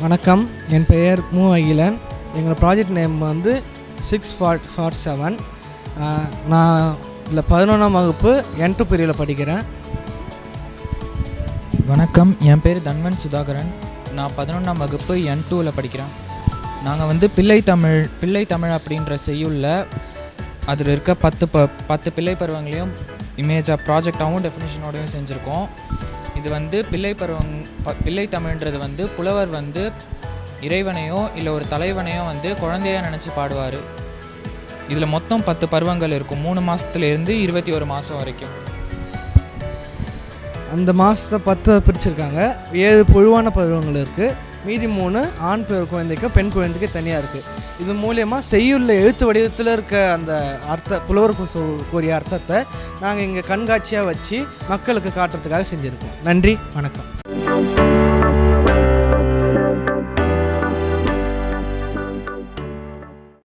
வணக்கம். என் பெயர் மு. அகிலன். எங்களோட ப்ராஜெக்ட் நேம் வந்து சிக்ஸ் ஃபார் ஃபார் செவன் நான் இதில் பதினொன்றாம் வகுப்பு என் டூ பிரிவில் படிக்கிறேன். வணக்கம். என் பேர் தன்வன் சுதாகரன். நான் பதினொன்றாம் வகுப்பு என் டூவில் படிக்கிறேன். நாங்கள் வந்து பிள்ளை தமிழ் பிள்ளை தமிழ் அப்படின்ற செய்யுளில் அதில் இருக்க பத்து ப பத்து பிள்ளை பருவங்களையும் இமேஜாக ப்ராஜெக்டாகவும் டெஃபினேஷனோடையும் செஞ்சுருக்கோம். இது வந்து பிள்ளை பருவம் ப பிள்ளை தமிழ்ன்றது வந்து புலவர் வந்து இறைவனையோ இல்லை ஒரு தலைவனையோ வந்து குழந்தையாக நினச்சி பாடுவார். இதில் மொத்தம் பத்து பருவங்கள் இருக்கும். மூணு மாதத்துலேருந்து இருபத்தி ஒரு மாதம் வரைக்கும். அந்த மாதத்தை பத்து பிரிச்சிருக்காங்க. ஏழு பொழுவான பருவங்கள் இருக்குது மீதி மூணு ஆண் பெண் குழந்தைக்கு பெண் குழந்தைக்கு தனியாக இருக்குது இது மூலயமா செய்யுள்ள எழுத்து வடிவத்தில் இருக்க அந்த அர்த்த புலவர் கூறிய அர்த்தத்தை நாங்கள் இங்கே கண்காட்சியாக வச்சு மக்களுக்கு காட்டுறதுக்காக செஞ்சுருக்கோம். நன்றி வணக்கம்.